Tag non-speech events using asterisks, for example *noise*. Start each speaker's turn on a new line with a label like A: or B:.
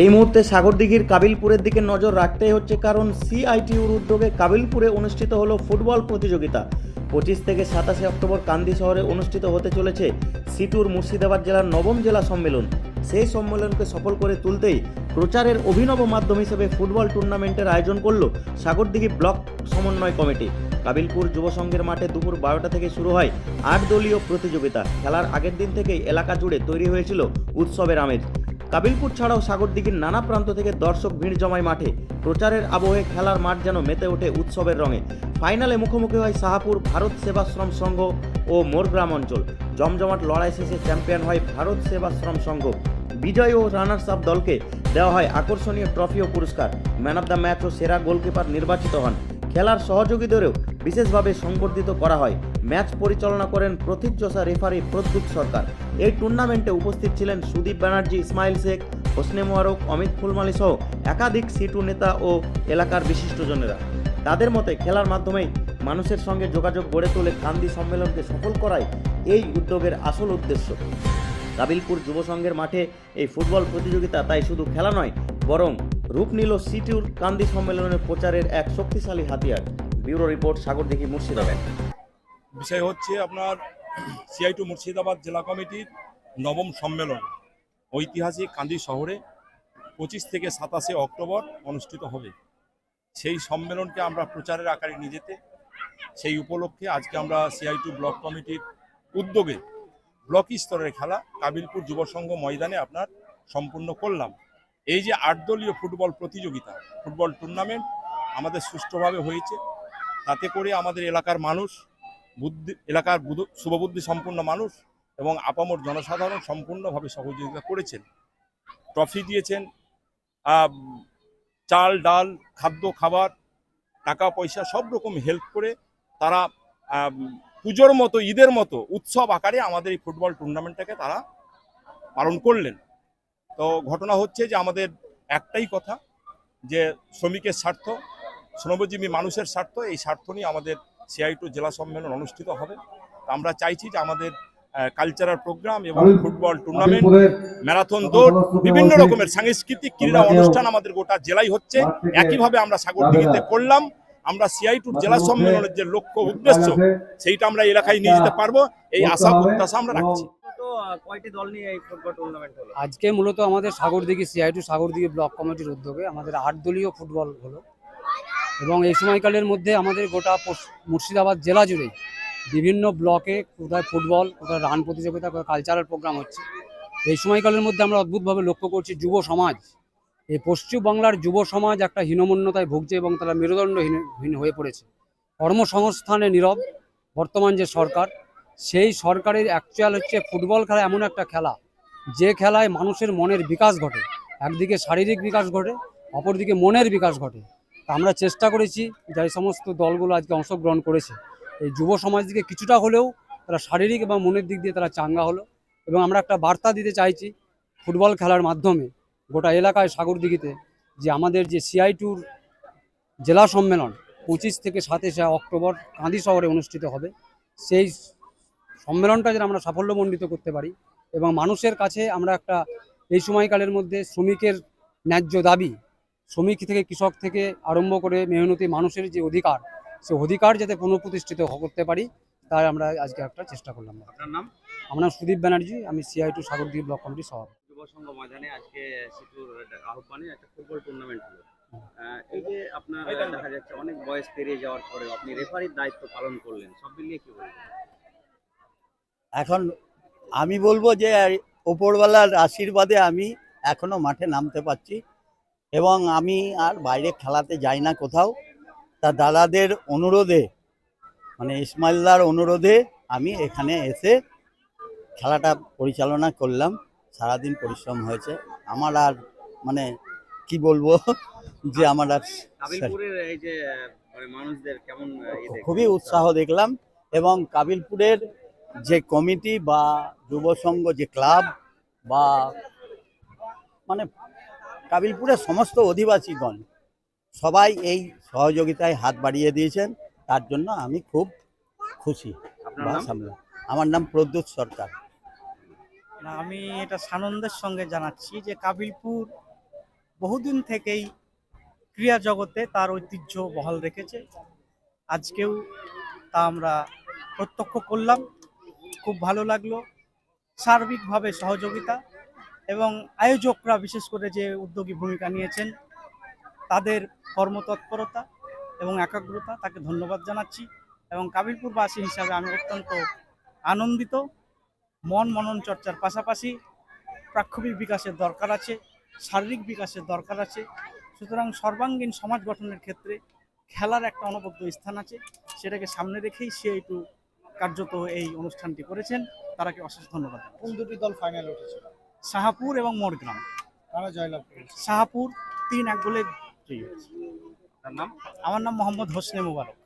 A: এই মুহূর্তে সাগরদিঘির কাবিলপুরের দিকে নজর রাখতেই হচ্ছে, কারণ সিআইটিউর উদ্যোগে কাবিলপুরে অনুষ্ঠিত হলো ফুটবল প্রতিযোগিতা। পঁচিশ থেকে সাতাশে অক্টোবর কান্দি শহরে অনুষ্ঠিত হতে চলেছে সিটুর মুর্শিদাবাদ জেলার নবম জেলা সম্মেলন। সেই সম্মেলনকে সফল করে তুলতেই প্রচারের অভিনব মাধ্যম হিসেবে ফুটবল টুর্নামেন্টের আয়োজন করল সাগরদিঘি ব্লক সমন্বয় কমিটি। কাবিলপুর যুব সংঘের মাঠে দুপুর বারোটা থেকে শুরু হয় আট দলীয় প্রতিযোগিতা। খেলার আগের দিন থেকেই এলাকা জুড়ে তৈরি হয়েছিল উৎসবের আমেজ। কাবিলপুর ছাড়াও সাগরদিঘির নানা প্রান্ত থেকে দর্শক ভিড় জমায় মাঠে। প্রচারের আবহে খেলার মাঠ যেন মেতে ওঠে উৎসবের রঙে। ফাইনালে মুখোমুখি হয় শাহাপুর ভারত সেবাশ্রম সংঘ ও মোরগ্রাম অঞ্চল। জমজমাট লড়াই শেষে চ্যাম্পিয়ন হয় ভারত সেবাশ্রম সংঘ। বিজয় ও রানার্স আপ দলকে দেওয়া হয় আকর্ষণীয় ট্রফি ও পুরস্কার। ম্যান অফ দ্য ম্যাচ ও সেরা গোলকিপার নির্বাচিত হন। খেলার সহযোগীদেরও বিশেষভাবে সংবর্ধিত করা হয়। ম্যাচ পরিচালনা করেন প্রথিতযশা রেফারি প্রদ্যুৎ সরকার। এই টুর্নামেন্টে উপস্থিত ছিলেন সুদীপ ব্যানার্জি, ইসমাইল শেখ, হোসনে মোয়ারক অমিত ফুলমালি সহ একাধিক সিটু নেতা ও এলাকার বিশিষ্টজনেরা তাদের মতে খেলার মাধ্যমেই মানুষের সঙ্গে যোগাযোগ গড়ে তোলে কান্দি সম্মেলনকে সফল করাই এই উদ্যোগের আসল উদ্দেশ্য। কাবিলপুর যুব সংঘের মাঠে এই ফুটবল প্রতিযোগিতা তাই শুধু খেলা নয়, বরং রূপ নিল সিটিউর কান্দি সম্মেলনের প্রচারের এক শক্তিশালী হাতিয়ার। Bureau report Sagardighi Murshidabad.
B: বিষয় হচ্ছে আপনার সিআই টু মুর্শিদাবাদ জেলা কমিটির নবম সম্মেলন ঐতিহাসিক কান্দি শহরে পঁচিশ থেকে সাতাশে অক্টোবর অনুষ্ঠিত হবে। সেই সম্মেলনকে আমরা প্রচারের আকারে নিয়ে যেতে, সেই উপলক্ষে আজকে আমরা সিআই টু ব্লক কমিটির উদ্যোগে ব্লক স্তরের খেলা কাবিলপুর যুব সংঘ ময়দানে আপনার সম্পূর্ণ করলাম। এই যে আট দলীয় ফুটবল প্রতিযোগিতা, ফুটবল টুর্নামেন্ট আমাদের সুষ্ঠুভাবে হয়েছে। তাতে করে আমাদের এলাকার মানুষ, বুদ্ধি, এলাকার শুভবুদ্ধি সম্পন্ন মানুষ এবং আপামর জনসাধারণ সম্পূর্ণভাবে সহযোগিতা করেছেন। ট্রফি দিয়েছেন চাল, ডাল, খাদ্য, খাবার, টাকা, পয়সা সব রকম হেল্প করে তারা পুজোর মতো, ঈদের মতো উৎসব আকারে আমাদের এই ফুটবল টুর্নামেন্টটাকে তারা পালন করলেন। তো ঘটনা হচ্ছে যে আমাদের একটাই কথা যে শ্রমিকের স্বার্থ শ্রমজীবী মানুষের স্বার্থ এই স্বার্থ নিয়ে আমাদের সিআই টু জেলা সম্মেলন অনুষ্ঠিত হবে। তো আমরা চাইছি যে আমাদের কালচারাল প্রোগ্রাম এবং ফুটবল টুর্নামেন্ট ম্যারাথন দৌড় বিভিন্ন রকমের সাংস্কৃতিক ক্রীড়া অনুষ্ঠান আমাদের গোটা জেলায় হচ্ছে। একইভাবে আমরা সাগরদিঘিতে করলাম। আমরা সিআই টু জেলা সম্মেলনের যে লক্ষ্য উদ্দেশ্য সেইটা আমরা এলাকায় নিয়ে যেতে পারব। এই আশা প্রত্যাশা আমরা রাখছি।
C: আজকে মূলত আমাদের Sagardighi CITU Sagardighi block কমিটির উদ্যোগে আমাদের আট দলীয় ফুটবল হলো। এবং এই সময়কালের মধ্যে আমাদের গোটা মুর্শিদাবাদ জেলা জুড়ে বিভিন্ন ব্লকে কোথায় ফুটবল, কোথায় রান প্রতিযোগিতা, কোথায় কালচারাল প্রোগ্রাম হচ্ছে। এই সময়কালের মধ্যে আমরা অদ্ভুতভাবে লক্ষ্য করছি যুব সমাজ। এই পশ্চিমবাংলার যুব সমাজ একটা হীনমন্যতায় ভুগছে এবং তারা মেরুদণ্ডহীন হীন হয়ে পড়েছে। কর্মসংস্থানে নীরব বর্তমান যে সরকার সেই সরকারের অ্যাকচুয়াল হচ্ছে ফুটবল খেলা এমন একটা খেলা, যে খেলায় মানুষের মনের বিকাশ ঘটে। একদিকে শারীরিক বিকাশ ঘটে, অপরদিকে মনের বিকাশ ঘটে। আমরা চেষ্টা করেছি যে সমস্ত দলগুলো আজকে অংশগ্রহণ করেছে। এই যুব সমাজ দিকে কিছুটা হলেও তারা শারীরিক এবং মনের দিক দিয়ে তারা চাঙ্গা হলো এবং আমরা একটা বার্তা দিতে চাইছি ফুটবল খেলার মাধ্যমে গোটা এলাকায় সাগরদিঘিতে যে আমাদের যে সিআই টুর জেলা সম্মেলন পঁচিশ থেকে সাতাশে অক্টোবর কাঁদি শহরে অনুষ্ঠিত হবে, সেই সম্মেলনটা যেন আমরা সাফল্যমণ্ডিত করতে পারি এবং মানুষের কাছে আমরা একটা এই সময়কালের মধ্যে শ্রমিকের ন্যায্য দাবি শ্রমিক থেকে কৃষক থেকে আরম্ভ করে মেহনতি মানুষের যে অধিকার সে অধিকার যাতে পুনঃপ্রতিষ্ঠিত করতে পারি তাই আমরা আজকে একটা চেষ্টা করলাম।
A: আপনার নাম?
C: আমার নাম সুদীপ ব্যানার্জি আমি সিআই টু সাগরদ্বীপ ব্লক কমিটির সভাপতি।
A: যুব সংঘ ময়দানে আজকে সিটুর আহ্বানে একটা ফুটবল টুর্নামেন্ট হলো। এই যে আপনার দেখা যাচ্ছে অনেক বয়স পেরিয়ে যাওয়ার পরেও আপনি রেফারির দায়িত্ব পালন করলেন সব মিলিয়ে কি বলবেন?
D: এখন আমি বলব যে ওপরওয়ালার আশীর্বাদে আমি এখনও মাঠে নামতে পারছি এবং আমি আর বাইরে খেলাতে যাই না কোথাও। তা দাদাদের অনুরোধে মানে ইসমাইলদার অনুরোধে আমি এখানে এসে খেলাটা পরিচালনা করলাম। সারাদিন পরিশ্রম হয়েছে। আমার আর মানে কি বলব *laughs* যে আমার আর
A: এই যে আহ, মানে ইয়ে?
D: খুবই উৎসাহ দেখলাম এবং কাবিলপুরের যে কমিটি বা যুব সংঘ যে ক্লাব বা মানে কাবিলপুরের সমস্ত অধিবাসীগণ সবাই এই সহযোগিতায় হাত বাড়িয়ে দিয়েছেন। তার জন্য আমি খুব খুশি বা সামলা- আমার নাম প্রদ্যুৎ সরকার।
E: আমি এটা সানন্দের সঙ্গে জানাচ্ছি যে কাবিলপুর বহুদিন থেকেই ক্রিয়া জগতে তার ঐতিহ্য বহাল রেখেছে। আজকেও তা আমরা প্রত্যক্ষ করলাম। খুব ভালো লাগল। সার্বিকভাবে সহযোগিতা এবং আয়োজকরা বিশেষ করে যে উদ্যোগী ভূমিকা নিয়েছেন, তাদের কর্মতৎপরতা এবং একাগ্রতা তাকে ধন্যবাদ জানাচ্ছি এবং কাবিলপুরবাসী হিসাবে আমি অত্যন্ত আনন্দিত। মন মনন চর্চার পাশাপাশি প্রাক্ষবিক বিকাশের দরকার আছে, শারীরিক বিকাশের দরকার আছে। সুতরাং সর্বাঙ্গীন সমাজ গঠনের ক্ষেত্রে খেলার একটা অনবদ্য স্থান আছে, সেটাকে সামনে রেখেই সে একটু কার্যত এই অনুষ্ঠানটি করেছেন তারাকে অশেষ ধন্যবাদ
F: কোন দুটি দল ফাইনাল উঠেছে
E: শাহাপুর এবং মোরগ্রাম
F: তারা জয়লাভ করেছে
E: শাহাপুর তিন এক গোলে জয়ী হয়েছে।
F: তার নাম?
E: আমার নাম মোহাম্মদ হোসনে মুবারক।